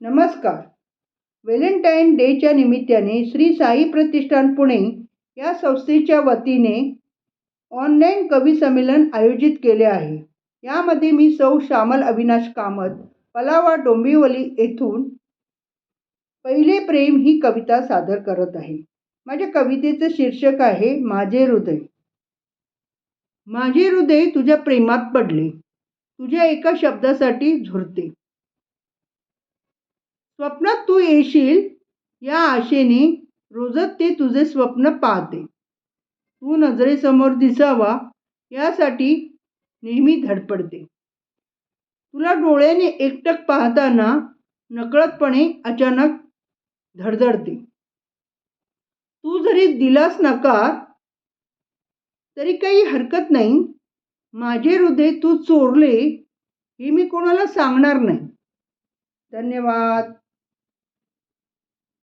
नमस्कार. व्हॅलेंटाईन डेच्या निमित्ताने श्री साई प्रतिष्ठान पुणे या संस्थेच्या वतीने ऑनलाईन कवी संमेलन आयोजित केले आहे. यामध्ये मी सौ श्यामल अविनाश कामत पलावा डोंबिवली येथून पहिले प्रेम ही कविता सादर करत आहे. माझ्या कवितेचं शीर्षक आहे माझे हृदय. माझे हृदय तुझ्या प्रेमात पडले. तुझ्या एका शब्दासाठी झुरते. स्वप्नात तू येशील या आशेने रोजच ते तुझे स्वप्न पाहते. तू नजरेसमोर दिसावा यासाठी नेहमी धडपडते. तुला डोळ्याने एकटक पाहताना नकळतपणे अचानक धडधडते. तू जरी दिलास नकार तरी काही हरकत नाही. माझे हृदय तू चोरले हे मी कोणाला सांगणार नाही. धन्यवाद.